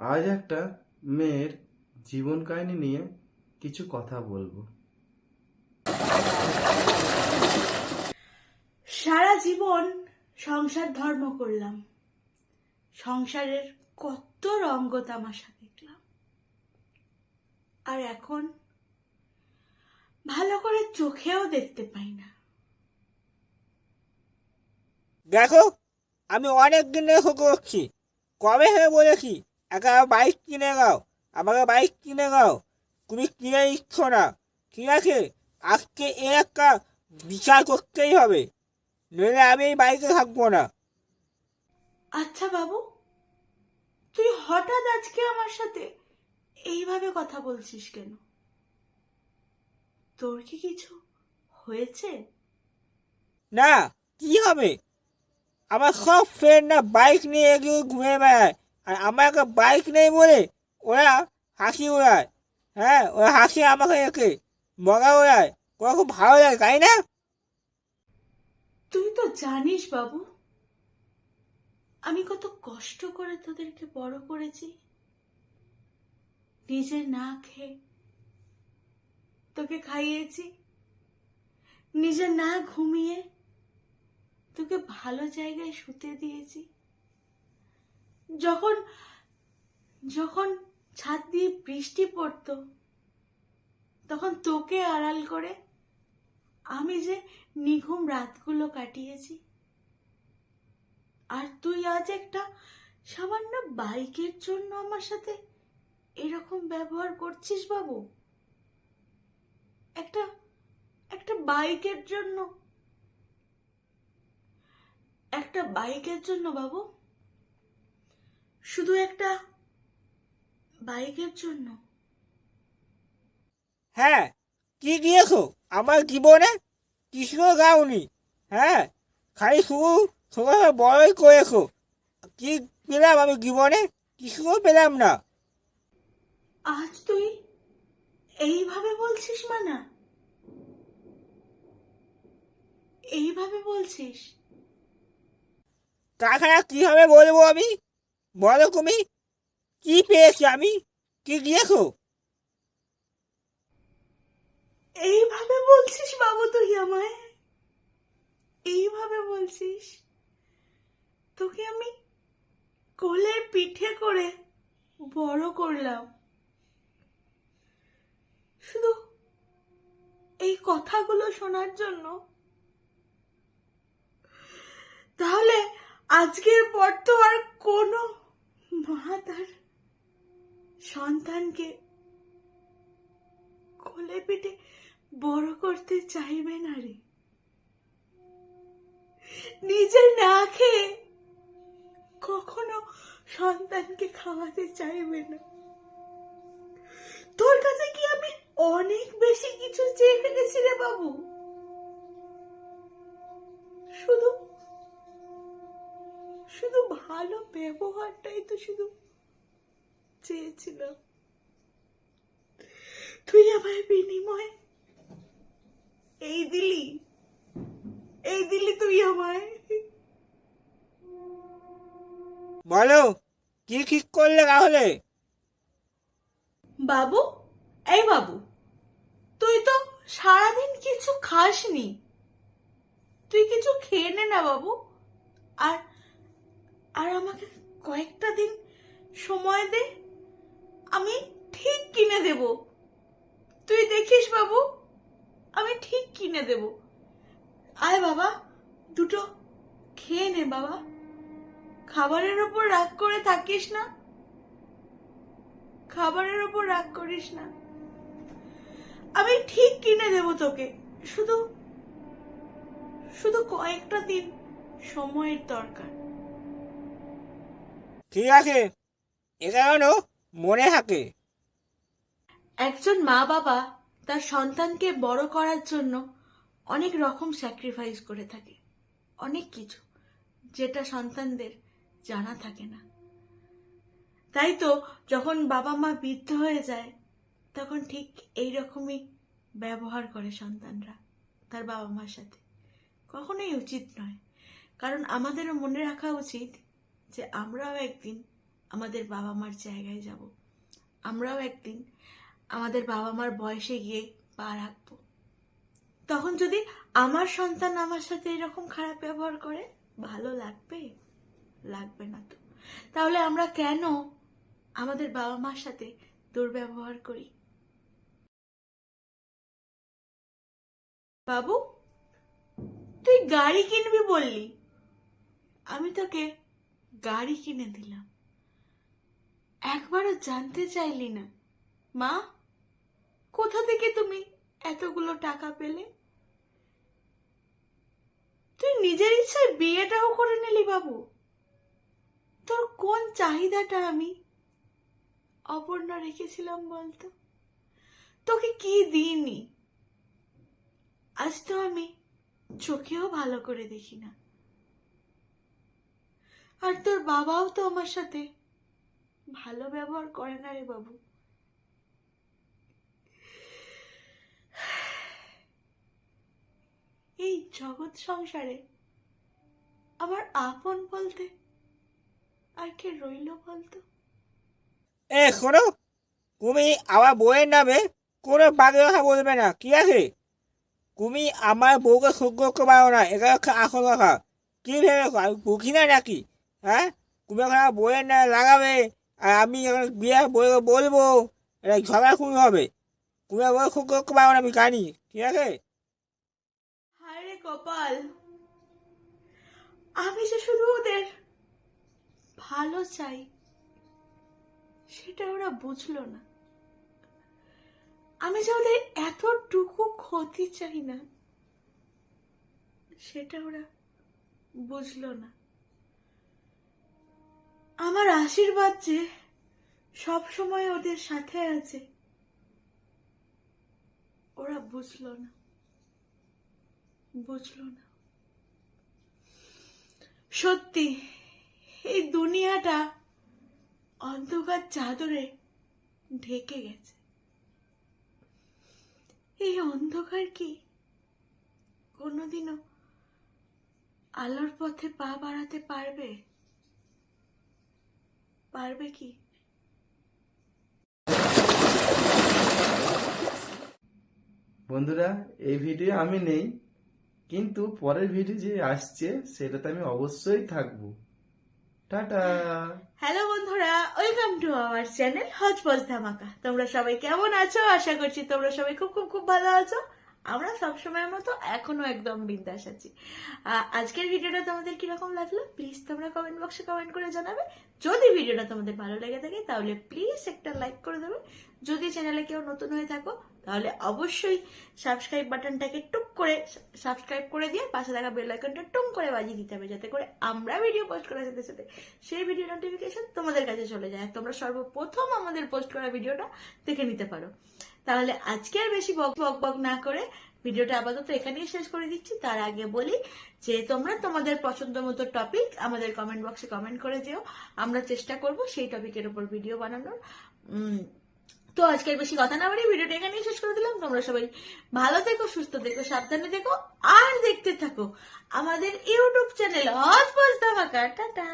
আজ একটা মেয়ের জীবন কাহিনী নিয়ে কিছু কথা বলব। সারা জীবন সংসার ধর্ম করলাম। সংসারের কত রঙ্গ তামাশা দেখলাম। আর এখন ভালো করে চোখেও দেখতে পাই না। দেখো আমি অনেক দিন দেখো করছি কবে হয়ে বলেছি একটা বাইক কিনে দাও আমাকে বাইক কিনে দাও তুমি কিনে দিচ্ছ না। ঠিক আছে আজকে এ একটা বিচার করতেই হবে নইলে আমি এই বাইকে থাকব না। আচ্ছা বাবু তুই হঠাৎ আজকে আমার সাথে এইভাবে কথা বলছিস কেন? তোর কি কিছু হয়েছে? না কি হবে? আমার সব ফ্রেন্ডরা বাইক নিয়ে এগিয়ে ঘুরে বেড়ায়। আর আমার একটা বাইক নেই বলে ওরা হাসি ওড়ায়। হ্যাঁ ওরা হাসি আমাকে একে মজা ওড়ায়। ওরা খুব ভালো লাগে, তাই না? তুই তো জানিস বাবু, আমি কত কষ্ট করে তোদেরকে বড় করেছি। নিজে না খেয়ে তোকে খাইয়েছি। নিজে না ঘুমিয়ে তোকে ভালো জায়গায় শুতে দিয়েছি। যখন যখন ছাদ দিয়ে বৃষ্টি পড়তো, তখন তোকে আড়াল করে আমি যে নিঘুম রাতগুলো কাটিয়েছি। আর তুই আজ একটা সামান্য বাইকের জন্য আমার সাথে এরকম ব্যবহার করছিস বাবু। একটা একটা বাইকের জন্য। একটা বাইকের জন্য বাবু। শুধু একটা বাইকের জন্য? হ্যাঁ কি দিয়েছ? আমার জীবনে কিছু গাওনি হ্যাঁ? খালি শুধু শুধু বড়ই করেছ। কি পেলাম আমি জীবনে? কিছুও পেলাম না। আজ তুই এইভাবে বলছিস মানা? এইভাবে বলছিস? তাছাড়া কীভাবে বলব আমি? বলো তুমি, কি পেয়েছি আমি? কি দিয়েছ? এইভাবে বলছিস বাবু তুই আমায়? এইভাবে বলছিস? তোকে আমি কোলে পিঠে করে বড় করলাম। শুধু এই কথাগুলো শোনার জন্য। তাহলে আজকের পর তো আর কোনো মা তার সন্তানকে কোলে পিঠে বড় করতে চাইবে না রে। নিজে না খেয়ে কখনো সন্তানকে খাওয়াতে চাইবে না। তোর কাছে কি আমি অনেক বেশি কিছু চেয়ে ফেলেছি রে বাবু? ভালো ব্যবহারটাই তো শুধু চেয়েছিলাম। তুই আমায় বিনিময় এই দিলি এই দিলি তুই আমায়। বলো কি ঠিক করলে তাহলে? বাবু এই বাবু তুই তো সারাদিন কিছু খাসনি। তুই কিছু খেয়ে নে না বাবু আর আর আমাকে কয়েকটা দিন সময় দে, আমি ঠিক কিনে দেব। তুই দেখিস বাবু, আমি ঠিক কিনে দেব। আয় বাবা, দুটো খেয়ে নে বাবা। খাবারের ওপর রাগ করে থাকিস না। খাবারের ওপর রাগ করিস না। আমি ঠিক কিনে দেব তোকে, শুধু শুধু কয়েকটা দিন সময়ের দরকার। ঠিক আছে এটা যেন মনে থাকে। একজন মা বাবা তার সন্তানকে বড় করার জন্য অনেক রকম স্যাক্রিফাইস করে থাকে, অনেক কিছু যেটা সন্তানদের জানা থাকে না। তাই তো যখন বাবা মা বৃদ্ধ হয়ে যায়, তখন ঠিক এই রকমই ব্যবহার করে সন্তানরা তার বাবা মার সাথে। কখনোই উচিত নয়, কারণ আমাদেরও মনে রাখা উচিত যে আমরাও একদিন আমাদের বাবা মার জায়গায় যাব। আমরাও একদিন আমাদের বাবা মার বয়সে গিয়ে পা রাখব। তখন যদি আমার সন্তান আমার সাথে এরকম খারাপ ব্যবহার করে, ভালো লাগবে? লাগবে না তো। তাহলে আমরা কেন আমাদের বাবা মার সাথে দুর্ব্যবহার করি? বাবু, তুই গাড়ি কিনবি বললি? আমি তোকে গাড়ি কিনে দিলাম। একবারও জানতে চাইলি না। মা, কোথা থেকে তুমি এতগুলো টাকা পেলে? তুই নিজের ইচ্ছায় বিয়েটাও করে নিলি বাবু। তোর কোন চাহিদাটা আমি অপূর্ণ রেখেছিলাম বলতো? তোকে কি দিইনি? আজ তো আমি চোখেও ভালো করে দেখি না। আর তোর বাবাও তো আমার সাথে। ভালো ব্যবহার করে না রে বাবু। এই জগৎ সংসারে আমার আপন বলতে আর কে রইল বলতো? এ, শোনো তুমি আমার বউয়ের নামে কোনো বাজে কথা বলবে না ঠিক আছে? তুমি আমার বউকে করতে পারো না এটা হচ্ছে আসল কথা। কি ভেবেছো আমি বুঝি না নাকি? হ্যাঁ? আমার বউয়ের নামে লাগাবে? আর আমি এখন বিয়ে বউকে বলব? এটা ঝগড়া খুবই হবে। আমার বউকে সহ্য করতে পারো না, আমি জানি। ঠিক আছে? হায় রে কপাল। আমি যে শুধু ওদের ভালো চাই, সেটা ওরা বুঝলো না। আমি যে ওদের এতটুকু ক্ষতি চাই না, সেটা ওরা বুঝলো না। আমার আশীর্বাদ যে সব সময় ওদের সাথে আছে। ওরা বুঝলো না। বুঝলো না। সত্যি, এই দুনিয়াটা অন্ধকার চাদরে ঢেকে গেছে। এই অন্ধকার কি কোনোদিনও আলোর পথে পা বাড়াতে পারবে? পারবে কি? বন্ধুরা এই ভিডিও আমি নেই কিন্তু পরের ভিডিও যে আসছে সেটাতে আমি অবশ্যই থাকব। টাটা! হ্যালো বন্ধুরা welcome to our channel Hodgepodge Dhamaka. তোমরা সবাই কেমন আছো? আশা করছি তোমরা সবাই খুব খুব খুব ভালো আছো। আমরা সবসময়ের মতো এখনও একদম বিন্দাস আছি। আজকের ভিডিওটা তোমাদের কীরকম লাগল? প্লিজ তোমরা কমেন্ট বক্সে কমেন্ট করে জানাবে। যদি ভিডিওটা তোমাদের ভালো লেগে থাকে, তাহলে প্লিজ একটা লাইক করে দেবে। যদি চ্যানেলে কেউ নতুন হয়ে থাকো তাহলে অবশ্যই সাবস্ক্রাইব বাটনটাকে টুক করে সাবস্ক্রাইব করে দিয়ে পাশে থাকা বেল আইকনটা টুম করে বাজিয়ে দিতে হবে যাতে করে আমরা ভিডিও পোস্ট করার সাথে সাথে সেই ভিডিও নোটিফিকেশন তোমাদের কাছে চলে যায়। তোমরা সর্বপ্রথম আমাদের পোস্ট করা ভিডিওটা দেখে নিতে পারো। তাহলে আজকে আর বেশি বক বক বক না করে ভিডিওটা আপাতত এখানেই শেষ করে দিচ্ছি। তার আগে বলি যে তোমরা তোমাদের পছন্দ মতো টপিক আমাদের কমেন্ট বক্সে কমেন্ট করে যেও। আমরা চেষ্টা করব সেই টপিকের উপর ভিডিও বানানোর। তো আজকের বেশি কথা না বাড়িয়ে ভিডিওটা এখানেই শেষ করে দিলাম। তোমরা সবাই ভালো থেকো, সুস্থ থেকো, সাবধানে থেকো, আর দেখতে থাকো আমাদের ইউটিউব চ্যানেল হজ ধামাকা। টাটা।